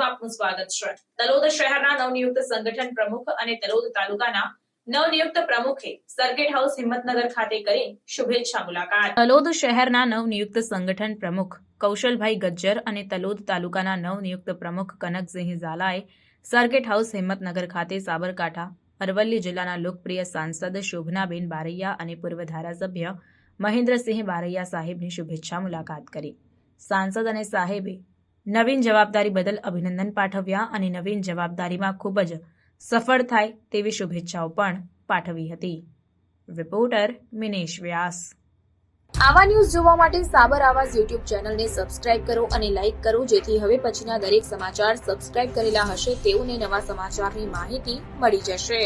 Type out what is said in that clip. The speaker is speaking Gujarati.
આપનું સ્વાગત છે. તલોદ શહેરના નવનિયુક્ત સંગઠન પ્રમુખ અને તલોદ તાલુકાના નવનિયુક્ત પ્રમુખે સર્કિટ હાઉસ હિંમતનગર ખાતે કરી શુભેચ્છા મુલાકાત. તલોદ શહેરના નવનિયુક્ત સંગઠન પ્રમુખ કૌશલભાઈ ગજ્જર અને તલોદ તાલુકાના નવનિયુક્ત પ્રમુખ કનકસિંહ ઝાલાએ સર્કિટ હાઉસ હિંમતનગર ખાતે સાબરકાંઠા, અરવલ્લી જિલ્લાના લોકપ્રિય સાંસદ શોભનાબેન બારૈયા અને પૂર્વ ધારાસભ્ય મહેન્દ્રસિંહ બારૈયા સાહેબની શુભેચ્છા મુલાકાત કરી. સાંસદ અને સાહેબે નવીન જવાબદારી બદલ અભિનંદન પાઠવ્યા અને નવીન જવાબદારીમાં ખૂબ જ સફળ થાય તેવી શુભેચ્છાઓ પણ પાઠવી હતી. રિપોર્ટર મિનેશ વ્યાસ. આવા ન્યૂઝ જોવા માટે સાબર આવાઝ યુટ્યુબ ચેનલને સબસ્ક્રાઇબ કરો અને લાઇક કરો, જેથી હવે પછીના દરેક સમાચાર સબસ્ક્રાઇબ કરેલા હશે તેઓને નવા સમાચારની માહિતી મળી જશે.